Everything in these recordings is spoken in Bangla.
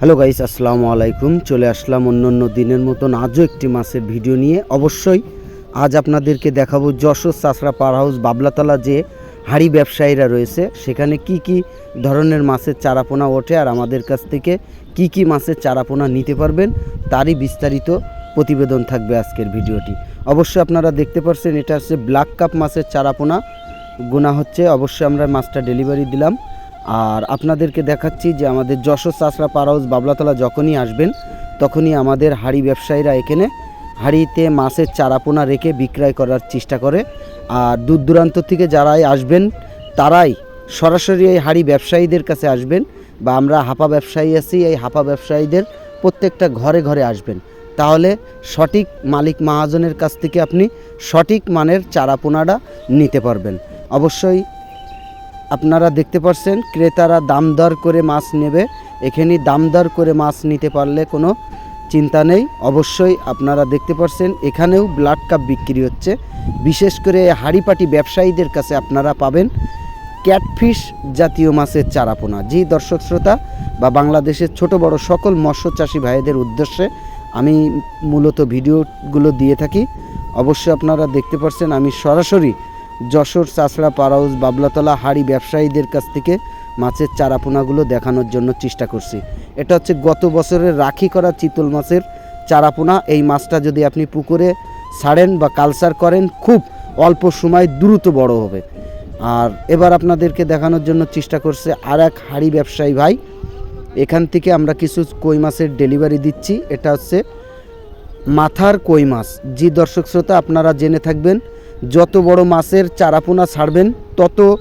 হ্যালো গাইস আসসালামু আলাইকুম। চলে আসলাম অন্য অন্য দিনের মতন আজও একটি মাছের ভিডিও নিয়ে। অবশ্যই আজ আপনাদেরকে দেখাবো যশোর চাষড়া পার হাউস বাবলাতলা যে হাড়ি ব্যবসায়ীরা রয়েছে, সেখানে কি কি ধরনের মাছের চারাপোনা ওঠে আর আমাদের কাছ থেকে কি কি মাছের চারাপোনা নিতে পারবেন, তারই বিস্তারিত প্রতিবেদন থাকবে আজকের ভিডিওটি। অবশ্যই আপনারা দেখতে পাচ্ছেন এটা হচ্ছে ব্ল্যাক কাপ মাছের চারাপোনা। গোনা হচ্ছে, অবশ্যই আমরা মাছটা ডেলিভারি দিলাম। আর আপনাদেরকে দেখাচ্ছি যে আমাদের যশোর চাষড়া পার হাউস বাবলাতলা যখনই আসবেন, তখনই আমাদের হাড়ি ব্যবসায়ীরা এখানে হাড়িতে মাছের চারাপোনা রেখে বিক্রয় করার চেষ্টা করে। আর দূর দূরান্ত থেকে যারাই আসবেন, তারাই সরাসরি এই হাড়ি ব্যবসায়ীদের কাছে আসবেন বা আমরা হাপা ব্যবসায়ী আছি, এই হাপা ব্যবসায়ীদের প্রত্যেকটা ঘরে ঘরে আসবেন। তাহলে সঠিক মালিক মহাজনের কাছ থেকে আপনি সঠিক মানের চারাপোনাটা নিতে পারবেন। অবশ্যই আপনারা দেখতে পাচ্ছেন ক্রেতারা দাম দর করে মাছ নেবে। এখানে দাম দর করে মাছ নিতে পারলে কোনো চিন্তা নেই। অবশ্যই আপনারা দেখতে পাচ্ছেন এখানেও ব্লাড কাপ বিক্রি হচ্ছে। বিশেষ করে হাড়িপাটি ব্যবসায়ীদের কাছে আপনারা পাবেন ক্যাটফিশ জাতীয় মাছের চারাপোনা। জি দর্শক শ্রোতা, বা বাংলাদেশের ছোট বড় সকল মৎস্য চাষি ভাইদের উদ্দেশ্যে আমি মূলত ভিডিওগুলো দিয়ে থাকি। অবশ্যই আপনারা দেখতে পাচ্ছেন আমি সরাসরি যশোর, চাষড়া পারাউস বাবলাতলা, হাড়ি ব্যবসায়ীদের কাছ থেকে মাছের চারাপোনাগুলো দেখানোর জন্য চেষ্টা করছি। এটা হচ্ছে গত বছরের রাখি করা চিতল মাছের চারাপোনা। এই মাছটা যদি আপনি পুকুরে ছাড়েন বা কালচার করেন, খুব অল্প সময় দ্রুত বড় হবে। আর এবার আপনাদেরকে দেখানোর জন্য চেষ্টা করছে আর এক হাড়ি ব্যবসায়ী ভাই। এখান থেকে আমরা কিছু কই মাছের ডেলিভারি দিচ্ছি। এটা হচ্ছে মাথার কই মাছ। জি দর্শক শ্রোতা, আপনারা জেনে থাকবেন যত বড় মাছের চারাপোনা ছাড়বেন, তত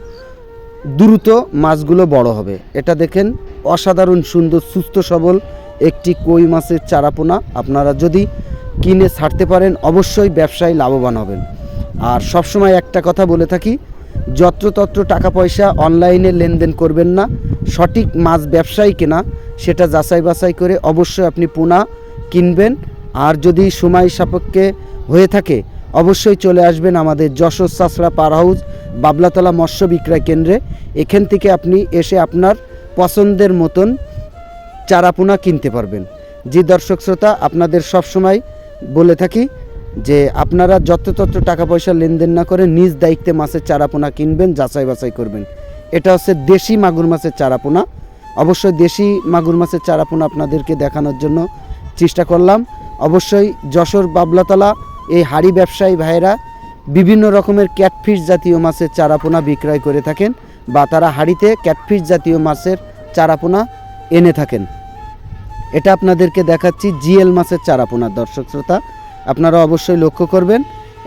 দ্রুত মাছগুলো বড় হবে। এটা দেখেন, অসাধারণ সুন্দর, সুস্থ, সবল একটি কই মাছের চারাপোনা। আপনারা যদি কিনে ছাড়তে পারেন, অবশ্যই ব্যবসায় লাভবান হবেন। আর সবসময় একটা কথা বলে থাকি, যত্রতত্র টাকা পয়সা অনলাইনে লেনদেন করবেন না। সঠিক মাছ ব্যবসায়ী কেনা, সেটা যাচাই বাছাই করে অবশ্যই আপনি পোনা কিনবেন। আর যদি সময় সাপেক্ষে হয়ে থাকে অবশ্যই চলে আসবেন আমাদের যশোর চাষড়া পার হাউস বাবলাতলা মৎস্য বিক্রয় কেন্দ্রে। এখান থেকে আপনি এসে আপনার পছন্দের মতন চারাপোনা কিনতে পারবেন। যে দর্শক শ্রোতা, আপনাদের সবসময় বলে থাকি যে আপনারা যত যত্রতত্র টাকা পয়সা লেনদেন না করে নিজ দায়িত্বে মাছের চারাপোনা কিনবেন, যাচাই বাছাই করবেন। এটা হচ্ছে দেশি মাগুর মাছের চারাপোনা অবশ্যই দেশি মাগুর মাছের চারাপোনা আপনাদেরকে দেখানোর জন্য চেষ্টা করলাম। অবশ্যই যশোর, বাবলাতলা এই হাড়ি ব্যবসায়ী ভাইয়েরা বিভিন্ন রকমের ক্যাটফিশ জাতীয় মাছের চারাপোনা বিক্রয় করে থাকেন বা তারা হাড়িতে ক্যাটফিশ জাতীয় মাছের চারাপোনা এনে থাকেন। এটা আপনাদেরকে দেখাচ্ছি জিএল মাছের চারাপোনা। দর্শক শ্রোতা, আপনারা অবশ্যই লক্ষ্য করবেন,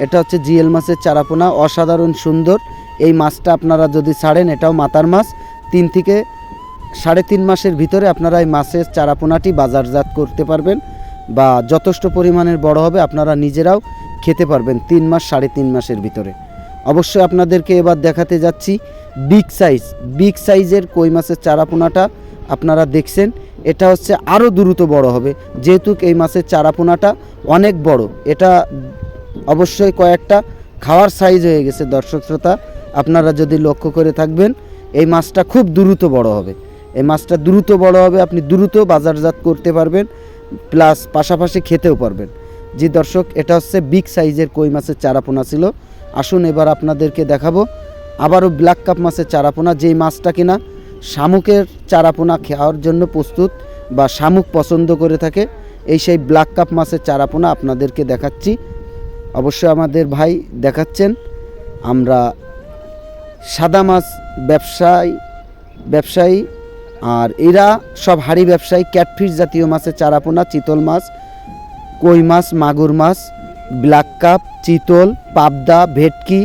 এটা হচ্ছে জিএল মাছের চারাপোনা। অসাধারণ সুন্দর। এই মাছটা আপনারা যদি ছাড়েন, এটাও মাতার মাছ। তিন থেকে সাড়ে তিন মাসের ভিতরে আপনারা এই মাছের চারাপোনাটি বাজারজাত করতে পারবেন। বা যথেষ্ট পরিমাণের বড় হবে, আপনারা নিজেরাও খেতে পারবেন তিন মাস, সাড়ে তিন মাসের ভিতরে। অবশ্যই আপনাদেরকে এবার দেখাতে যাচ্ছি বিগ সাইজ। বিগ সাইজের কই মাছের চারাপোনাটা আপনারা দেখছেন, এটা হচ্ছে আরও দ্রুত বড় হবে। যেহেতু এই মাছের চারাপোনাটা অনেক বড়, এটা অবশ্যই কয়েকটা খাওয়ার সাইজ হয়ে গেছে, দর্শক শ্রোতা। আপনারা যদি লক্ষ্য করে থাকবেন, এই মাছটা খুব দ্রুত বড় হবে। এই মাছটা দ্রুত বড় হবে, আপনি দ্রুত বাজারজাত করতে পারবেন। প্লাস পাশাপাশি খেতেও পারবেন। জি দর্শক, এটা হচ্ছে বিগ সাইজের কই মাছের চারাপোনা ছিল। আসুন এবার আপনাদেরকে দেখাবো। আবারও ব্ল্যাক কাপ মাছের চারাপোনা, যেই মাছটা কিনা শামুকের চারাপোনা খাওয়ার জন্য প্রস্তুত বা শামুক পছন্দ করে থাকে, এই সেই ব্ল্যাক কাপ মাছের চারাপোনা আপনাদেরকে দেখাচ্ছি। অবশ্যই আমাদের ভাই দেখাচ্ছেন। আমরা সাদা মাছ ব্যবসায়, ব্যবসায়ী আর এরা সব হাড়ি ব্যবসায়ী, ক্যাটফিশ জাতীয় মাছের চারাপোনা, চিতল মাছ, কই মাছ, মাগুর মাছ, ব্ল্যাক কাপ, চিতল, পাবদা, ভেটকি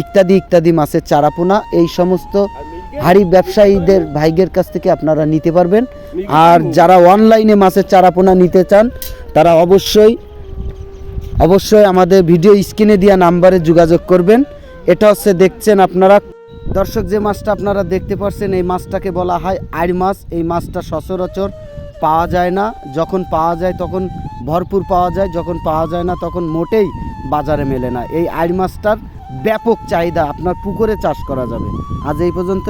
ইত্যাদি ইত্যাদি মাছের চারাপোনা। এই সমস্ত হাড়ি ব্যবসায়ীদের ভাইগের কাছ থেকে আপনারা নিতে পারবেন। আর যারা অনলাইনে মাছের চারাপোনা নিতে চান, তারা অবশ্যই অবশ্যই আমাদের ভিডিও স্ক্রিনে দেওয়া নাম্বারে যোগাযোগ করবেন। এটা হচ্ছে দেখছেন আপনারা দর্শক, যে মাছটা আপনারা দেখতে পাচ্ছেন, এই মাছটাকে বলা হয় আড় মাছ। এই মাছটা সচরাচর পাওয়া যায় না। যখন পাওয়া যায় তখন ভরপুর পাওয়া যায়, যখন পাওয়া যায় না তখন মোটেই বাজারে মেলে না। এই আড় মাছটার ব্যাপক চাহিদা আপনার পুকুরে চাষ করা যাবে। আজ এই পর্যন্ত